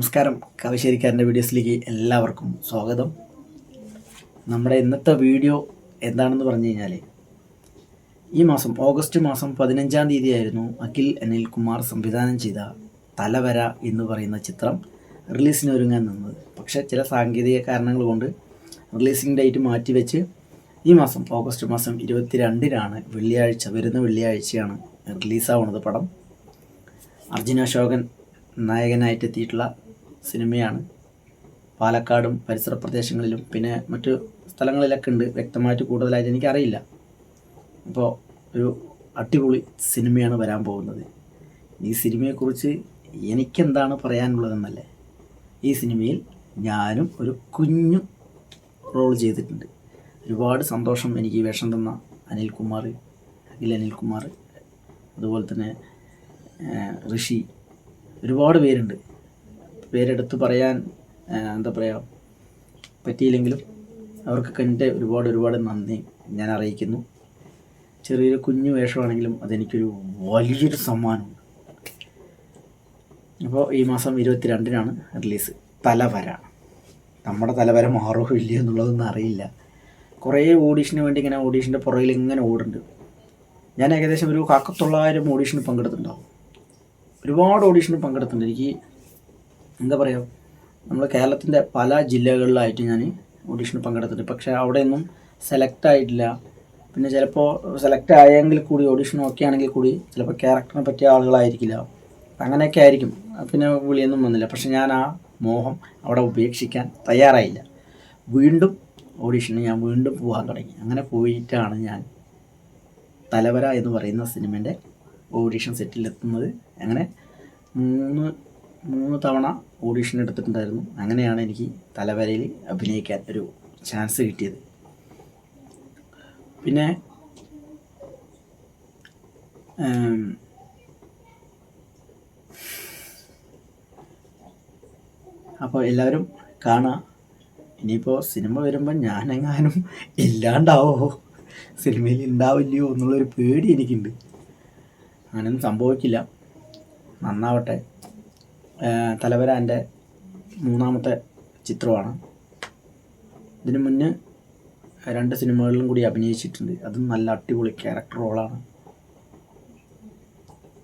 നമസ്കാരം. കവിശ്ശേരിക്കാരന്റെ വീഡിയോസിലേക്ക് എല്ലാവർക്കും സ്വാഗതം. നമ്മുടെ ഇന്നത്തെ വീഡിയോ എന്താണെന്ന് പറഞ്ഞു കഴിഞ്ഞാൽ ഈ മാസം ഓഗസ്റ്റ് മാസം പതിനഞ്ചാം തീയതിയായിരുന്നു അഖിൽ അനിൽ കുമാർ സംവിധാനം ചെയ്ത തലവര എന്ന് പറയുന്ന ചിത്രം റിലീസിന് ഒരുങ്ങാൻ നിന്നത്. പക്ഷേ ചില സാങ്കേതിക കാരണങ്ങൾ കൊണ്ട് റിലീസിംഗ് ഡേറ്റ് മാറ്റിവെച്ച് ഈ മാസം ഓഗസ്റ്റ് മാസം ഇരുപത്തി രണ്ടിനാണ് വെള്ളിയാഴ്ച വരുന്ന വെള്ളിയാഴ്ചയാണ് റിലീസാവുന്നത് പടം. അർജുന അശോകൻ നായകനായിട്ട് എത്തിയിട്ടുള്ള സിനിമയാണ്. പാലക്കാടും പരിസര പ്രദേശങ്ങളിലും പിന്നെ മറ്റു സ്ഥലങ്ങളിലൊക്കെ ഉണ്ട്. വ്യക്തമായിട്ട് കൂടുതലായിട്ട് എനിക്കറിയില്ല. അപ്പോൾ ഒരു അടിപൊളി സിനിമയാണ് വരാൻ പോകുന്നത്. ഈ സിനിമയെക്കുറിച്ച് എനിക്കെന്താണ് പറയാനുള്ളതെന്നല്ലേ? ഈ സിനിമയിൽ ഞാനും ഒരു കുഞ്ഞു റോൾ ചെയ്തിട്ടുണ്ട്. ഒരുപാട് സന്തോഷം എനിക്ക് വേഷം തന്ന അനിൽകുമാർ അഖിൽ അനിൽകുമാർ അതുപോലെ തന്നെ ഋഷി. ഒരുപാട് പേരുണ്ട്. പേരെടുത്ത് പറയാൻ എന്താ പറയുക പറ്റിയില്ലെങ്കിലും അവർക്കൊക്കെ എന്റെ ഒരുപാട് ഒരുപാട് നന്ദി ഞാൻ അറിയിക്കുന്നു. ചെറിയൊരു കുഞ്ഞു വേഷമാണെങ്കിലും അതെനിക്കൊരു വലിയൊരു സമ്മാനമാണ് അപ്പോൾ ഈ മാസം ഇരുപത്തിരണ്ടിനാണ് റിലീസ്. തലവര. നമ്മുടെ തലവര മാറോ ഇല്ലയോ എന്നുള്ളതൊന്നും അറിയില്ല. കുറേ ഓഡീഷന് വേണ്ടി ഇങ്ങനെ ഓഡീഷന്റെ പുറകിൽ ഇങ്ങനെ ഓടുന്നുണ്ട്. ഞാൻ ഏകദേശം ഒരു കാക്കത്തൊള്ളായിരം ഓഡീഷന് പങ്കെടുത്തിട്ടുണ്ടാവും. ഒരുപാട് ഓഡീഷന് പങ്കെടുത്തിട്ടുണ്ട്. എനിക്ക് എന്താ പറയുക നമ്മൾ കേരളത്തിന്റെ പല ജില്ലകളിലായിട്ട് ഞാൻ ഓഡീഷന് പങ്കെടുത്തിട്ടുണ്ട്. പക്ഷേ അവിടെയൊന്നും സെലക്ട് ആയിട്ടില്ല. പിന്നെ ചിലപ്പോൾ സെലക്ട് ആയെങ്കിൽ കൂടി ഓഡീഷൻ ഓക്കെ ആണെങ്കിൽ കൂടി ചിലപ്പോൾ ക്യാരക്ടറിനെ പറ്റിയ ആളുകളായിരിക്കില്ല. അങ്ങനെയൊക്കെ ആയിരിക്കും. പിന്നെ വിളിയൊന്നും വന്നില്ല. പക്ഷെ ഞാൻ ആ മോഹം അവിടെ ഉപേക്ഷിക്കാൻ തയ്യാറായില്ല. വീണ്ടും ഓഡീഷന് ഞാൻ വീണ്ടും പോകാൻ തുടങ്ങി. അങ്ങനെ പോയിട്ടാണ് ഞാൻ തലവര എന്ന് പറയുന്ന സിനിമേന്റെ ഓഡീഷൻ സെറ്റിലെത്തുന്നത് അങ്ങനെ മൂന്ന് മൂന്ന് തവണ ഓഡീഷൻ എടുത്തിട്ടുണ്ടായിരുന്നു. അങ്ങനെയാണ് എനിക്ക് തലവരയിൽ അഭിനയിക്കാൻ ഒരു ചാൻസ് കിട്ടിയത്. പിന്നെ അപ്പോൾ എല്ലാവരും കാണുക ഇനിയിപ്പോൾ സിനിമ വരുമ്പോൾ ഞാനെങ്ങാനും ഇല്ലാണ്ടാവോ? സിനിമയിൽ ഉണ്ടാവില്ലയോ എന്നുള്ളൊരു പേടി എനിക്കുണ്ട്. അങ്ങനെയൊന്നും സംഭവിക്കില്ല. നന്നാവട്ടെ. ഏഹ് തലവര എന്റെ മൂന്നാമത്തെ ചിത്രമാണ്. ഇതിനു മുന്നേ രണ്ട് സിനിമകളിലും കൂടി അഭിനയിച്ചിട്ടുണ്ട്. അതും നല്ല അടിപൊളി ക്യാരക്ടർ റോളാണ്.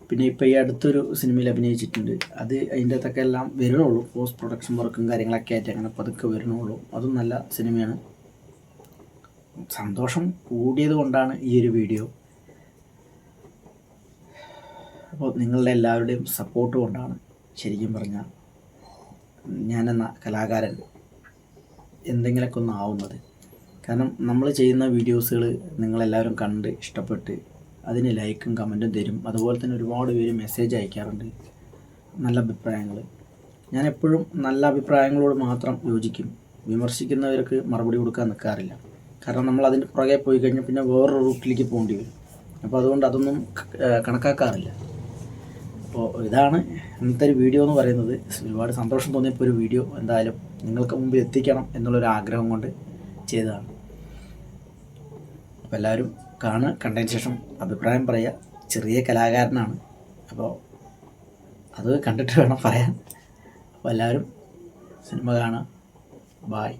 പിന്നെ ഇപ്പോൾ ഈ അടുത്തൊരു സിനിമയിൽ അഭിനയിച്ചിട്ടുണ്ട്. അത് അതിന്റെ അകത്തൊക്കെ എല്ലാം വരണുള്ളൂ പോസ്റ്റ് പ്രൊഡക്ഷൻ വർക്കും കാര്യങ്ങളൊക്കെ ആയിട്ട് അങ്ങനെ പതുക്കെ വരണുള്ളൂ അതും നല്ല സിനിമയാണ്. സന്തോഷം കൂടിയത് കൊണ്ടാണ് ഈ ഒരു വീഡിയോ അപ്പോൾ നിങ്ങളുടെ എല്ലാവരുടെയും സപ്പോർട്ട് കൊണ്ടാണ് ശരിക്കും പറഞ്ഞാൽ ഞാനെന്ന കലാകാരൻ എന്തെങ്കിലുമൊക്കെ ഒന്ന് ആവുന്നത്. കാരണം നമ്മൾ ചെയ്യുന്ന വീഡിയോസുകൾ നിങ്ങളെല്ലാവരും കണ്ട് ഇഷ്ടപ്പെട്ട് അതിന് ലൈക്കും കമന്റും തരും. അതുപോലെ തന്നെ ഒരുപാട് പേര് മെസ്സേജ് അയക്കാറുണ്ട്. നല്ല അഭിപ്രായങ്ങൾ ഞാൻ എപ്പോഴും നല്ല അഭിപ്രായങ്ങളോട് മാത്രം യോജിക്കും. വിമർശിക്കുന്നവർക്ക് മറുപടി കൊടുക്കാൻ നിൽക്കാറില്ല കാരണം നമ്മൾ അതിന്റെ പുറകെ പോയി കഴിഞ്ഞാൽ പിന്നെ വേറൊരു റൂട്ടിലേക്ക് പോകേണ്ടി വരും. അപ്പോൾ അതുകൊണ്ട് അതൊന്നും കണക്കാക്കാറില്ല. അപ്പോൾ ഇതാണ് ഇന്നത്തെ ഒരു വീഡിയോ എന്ന് പറയുന്നത്. ഒരുപാട് സന്തോഷം തോന്നിയപ്പോൾ ഒരു വീഡിയോ എന്തായാലും നിങ്ങൾക്ക് മുമ്പിൽ എത്തിക്കണം എന്നുള്ളൊരു ആഗ്രഹം കൊണ്ട് ചെയ്തതാണ്. അപ്പോൾ എല്ലാവരും കാണുക കണ്ടതിന് ശേഷം അഭിപ്രായം പറയുക. ചെറിയ കലാകാരനാണ്. അപ്പോൾ അത് കണ്ടിട്ട് വേണം പറയാൻ. അപ്പോൾ എല്ലാവരും സിനിമ കാണുക. ബായ്